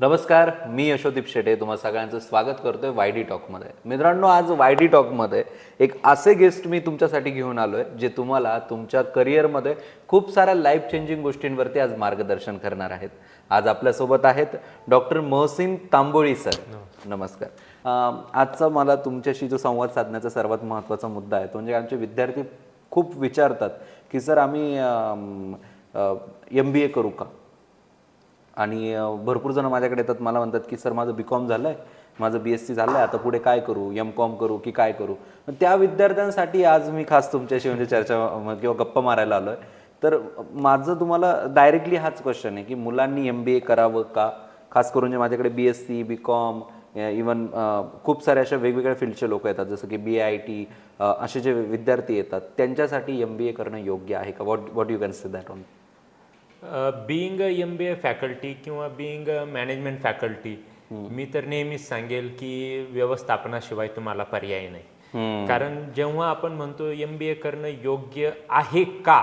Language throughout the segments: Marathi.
नमस्कार मी यशोदीप शेटे. तुम्हा सगळ्यांचं स्वागत करतोय वाय डी टॉकमध्ये. मित्रांनो आज वाय डी टॉकमध्ये एक असे गेस्ट मी तुमच्यासाठी घेऊन आलो आहे जे तुम्हाला तुमच्या करिअरमध्ये खूप साऱ्या लाईफ चेंजिंग गोष्टींवरती आज मार्गदर्शन करणार आहेत. आज आपल्यासोबत आहेत डॉक्टर महसिन तांबोळी सर. नमस्कार. आजचा मला तुमच्याशी जो संवाद साधण्याचा सर्वात महत्त्वाचा मुद्दा आहे तो म्हणजे आमचे विद्यार्थी खूप विचारतात की सर आम्ही एम बी ए करू का? आणि भरपूर जण माझ्याकडे येतात मला म्हणतात की सर माझं बी कॉम झालं आहे माझं बी एस सी झालं आहे आता पुढे काय करू? एम कॉम करू की काय करू? त्या विद्यार्थ्यांसाठी आज मी खास तुमच्याशी म्हणजे चर्चा किंवा गप्पा मारायला आलो आहे तर माझं तुम्हाला डायरेक्टली हाच क्वेश्चन आहे की मुलांनी एम बी ए करावं का? खास करून जे माझ्याकडे B S C B com even खूप सारे अशा वेगवेगळ्या फील्डचे लोक येतात जसं की बी आय टी असे जे विद्यार्थी येतात त्यांच्यासाठी एम बी ए करणं योग्य आहे का? What what you can say that on being M B A faculty किंवा बिईंग मॅनेजमेंट फॅकल्टी मी तर नेहमीच सांगेल की व्यवस्थापनाशिवाय तुम्हाला पर्याय नाही. कारण जेव्हा आपण म्हणतो एम बी ए करणं योग्य आहे का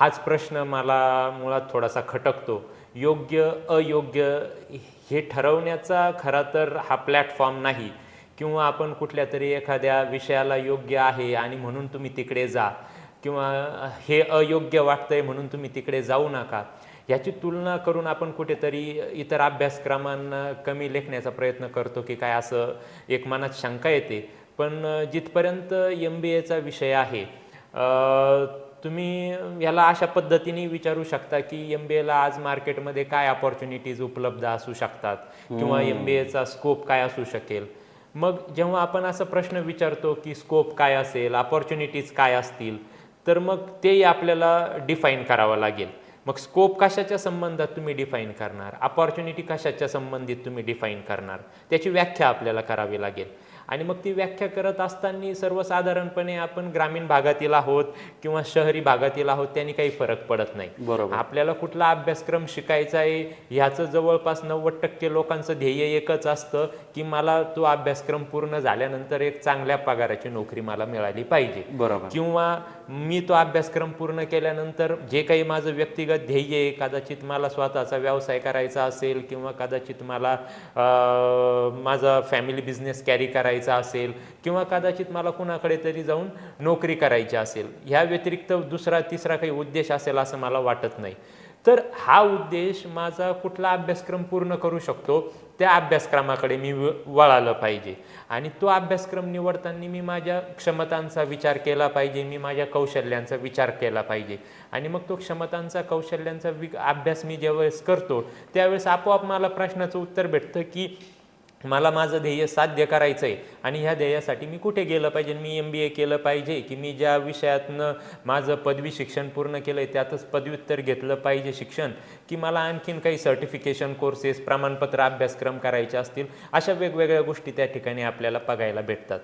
हाच प्रश्न मला मुळात थोडासा खटकतो. योग्य अयोग्य हे ठरवण्याचा खरा तर हा प्लॅटफॉर्म नाही. किंवा आपण कुठल्या तरी एखाद्या विषयाला योग्य आहे आणि म्हणून तुम्ही तिकडे जा. किंवा हे अयोग्य वाटतंय म्हणून तुम्ही तिकडे जाऊ नका. याची तुलना करून आपण कुठेतरी इतर अभ्यासक्रमांना कमी लेखण्याचा प्रयत्न करतो की काय असं एक मनात शंका येते. पण जिथपर्यंत एम बी एचा विषय आहे तुम्ही याला अशा पद्धतीने विचारू शकता की एम बी एला आज मार्केटमध्ये काय अपॉर्च्युनिटीज उपलब्ध असू शकतात किंवा एम बी एचा स्कोप काय असू शकेल? मग जेव्हा आपण असा प्रश्न विचारतो की स्कोप काय असेल अपॉर्च्युनिटीज काय असतील तर मग तेही आपल्याला डिफाईन करावं लागेल. मग स्कोप कशाच्या संबंधात तुम्ही डिफाईन करणार? अपॉर्च्युनिटी कशाच्या संबंधित तुम्ही डिफाईन करणार? त्याची व्याख्या आपल्याला करावी लागेल. आणि मग ती व्याख्या करत असताना सर्वसाधारणपणे आपण ग्रामीण भागातील आहोत किंवा शहरी भागातील आहोत त्यांनी काही फरक पडत नाही. बरोबर. आपल्याला कुठला अभ्यासक्रम शिकायचा आहे ह्याचं जवळपास नव्वद टक्के लोकांचं ध्येय एकच असतं की मला तो अभ्यासक्रम पूर्ण झाल्यानंतर एक चांगल्या पगाराची नोकरी मला मिळाली पाहिजे. बरोबर. किंवा मी तो अभ्यासक्रम पूर्ण केल्यानंतर जे काही माझं व्यक्तिगत ध्येय आहे कदाचित मला स्वतःचा व्यवसाय करायचा असेल किंवा कदाचित मला माझा फॅमिली बिझनेस कॅरी करायचा असेल किंवा कदाचित मला कुणाकडे तरी जाऊन नोकरी करायची असेल ह्या व्यतिरिक्त दुसरा तिसरा काही उद्देश असेल असं मला वाटत नाही. तर हा उद्देश माझा कुठला अभ्यासक्रम पूर्ण करू शकतो त्या अभ्यासक्रमाकडे मी वळालं पाहिजे. आणि तो अभ्यासक्रम निवडताना मी माझ्या क्षमतांचा विचार केला पाहिजे मी माझ्या कौशल्यांचा विचार केला पाहिजे. आणि मग तो क्षमतांचा कौशल्यांचा वि अभ्यास मी ज्यावेळेस करतो त्यावेळेस आपोआप मला प्रश्नाचं उत्तर भेटतं की मला माझं ध्येय साध्य करायचं आहे आणि ह्या ध्येयासाठी मी कुठे गेलं पाहिजे? मी एम बी ए केलं पाहिजे की मी ज्या विषयातनं माझं पदवी शिक्षण पूर्ण केलं आहे त्यातच पदव्युत्तर घेतलं पाहिजे शिक्षण? की मला आणखीन काही सर्टिफिकेशन कोर्सेस प्रमाणपत्र अभ्यासक्रम करायचे असतील? अशा वेगवेगळ्या गोष्टी त्या ठिकाणी आपल्याला बघायला भेटतात.